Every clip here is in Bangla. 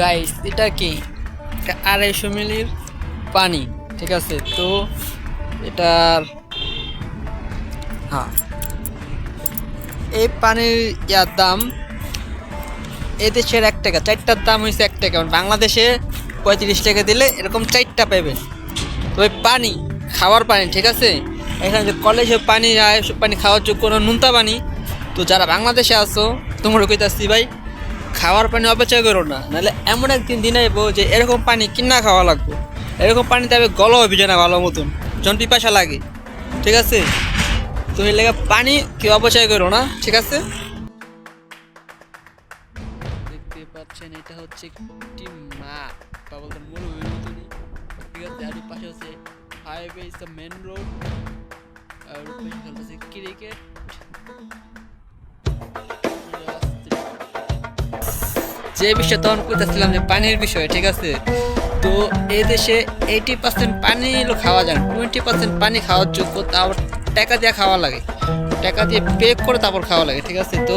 গাইস এটা কি? আড়াইশো মিলির পানি, ঠিক আছে? তো এটার হ্যাঁ। এই পানির ইয়ার দাম এ দেশের এক টাকা, চারটার দাম হয়েছে এক টাকা। মানে বাংলাদেশে পঁয়ত্রিশ টাকা দিলে এরকম চারটা পাবেন তবে পানি, খাওয়ার পানি, ঠিক আছে? এখানে যে কলেজে পানি পানি খাওয়ার যোগ্য নুনতা পানি, তো যারা বাংলাদেশে আসো তোমরা কইতাছি ভাই খাওয়ার পানি অপচয় করো না। নাহলে এমন একদিন দিন আইব যে এরকম পানি কিনা খাওয়া লাগবে। এরকম পানিতে গল হবি না ভালো মতন। যখন পিপাসা লাগে। ঠিক আছে? তুমি লেগে পানি কেউ অপচয় করো না। ঠিক আছে? দেখতে পাচ্ছেন, এটা হচ্ছে একটি মাঠ। বা বলতে মরুভূমির মতনই ঠিক আছে আর পাশে হচ্ছে highway is the main road R cricket যে বিষয়ে তখন কইতেছিলাম যে পানির বিষয়, ঠিক আছে? তো এই দেশে এইটি পার্সেন্ট পানি খাওয়া যায় টোয়েন্টি পার্সেন্ট পানি খাওয়ার যোগ্য, তারপর টাকা দিয়ে খাওয়া লাগে। টাকা দিয়ে পে করে তারপর খাওয়া লাগে, ঠিক আছে? তো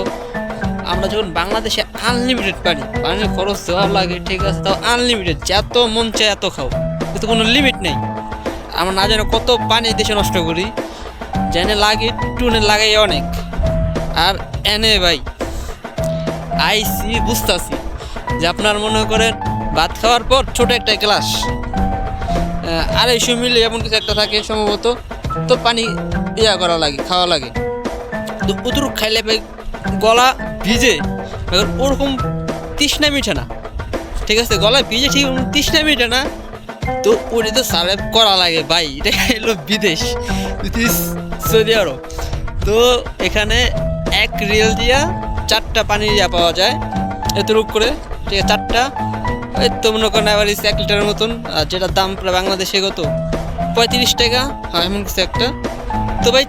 আমরা যখন বাংলাদেশে আনলিমিটেড পানি, পানির খরচ দেওয়া লাগে, ঠিক আছে? তাও আনলিমিটেড যত মন চায় এত খাও। কিন্তু কোনো লিমিট নেই। আমরা না জানো কত পানি দেশে নষ্ট করি। জেনে লাগে, টুনে লাগে অনেক। আর এনে ভাই, আইসি বুঝতেছি। যে আপনার মনে করেন ভাত খাওয়ার পর ছোট একটা গ্লাস। আড়াইশো মিলি এমন কিছু একটা থাকে সম্ভবত। তো পানি ইয়া করা লাগে, খাওয়া লাগে। তো উতুর খাইলে ভাই গলা ভিজে এবার ওরকম তৃষ্ণা মিঠে না। ঠিক আছে গলা ভিজে ঠিক তৃষ্ণা মিঠে না। তো ওটা তো সার্ভ করা লাগে ভাই, এটা এলো বিদেশ সৌদি আরব তো এখানে এক রিয়েল দিয়া চারটা পানি দিয়া পাওয়া যায়, এতটুক করে। আছে চারটা এই তো মনে করেন আবার এক লিটারের মতন, আর যেটার দাম প্রায় বাংলাদেশে কত? পঁয়ত্রিশ টাকা হ্যাঁ এমন কিছু একটা। তো ভাই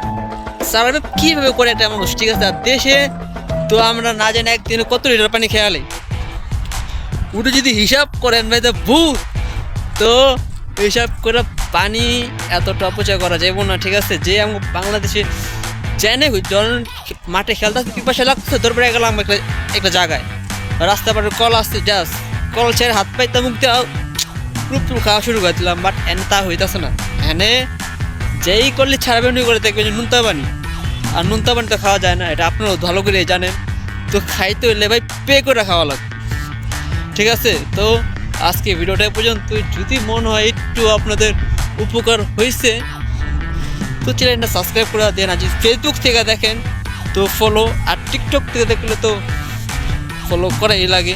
সার্ভাইভ কীভাবে করে একটা মানুষ, ঠিক আছে? আর দেশে তো আমরা না জানি একদিনে কত লিটার পানি খেয়ালে ওটা যদি হিসাব করেন ভাই, তো ভূত। তো হিসাব করে পানি এতটা অপচয় করা যাবে না, ঠিক আছে? যে আমি বাংলাদেশে জেনে যখন মাঠে খেলতে পিপাসা লাগছে তোর গেলাম একটা একটা জায়গায়। রাস্তা পারে কল আসছে যাস কল ছেড়ে হাত পাইতে মুখ টুপ টুপ খাওয়া শুরু করে দিলাম বাট এনে তা হইতেছে না। এনে যেই করলে ছাড়াবে উনি করে দেখবে যে নুনতা পানি আর নুনতা পানি তো খাওয়া যায় না, এটা আপনারাও ভালো করে জানেন। তো খাইতে হইলে ভাই পে করে খাওয়া লাগবে ঠিক আছে? তো আজকে ভিডিওটা পর্যন্ত যদি মনে হয় একটু আপনাদের উপকার হয়েছে তো চ্যানেলটা সাবস্ক্রাইব করে দেন। যদি ফেসবুক থেকে দেখেন, তো ফলো আর টিকটক থেকে দেখলে তো ফলো করাই লাগে।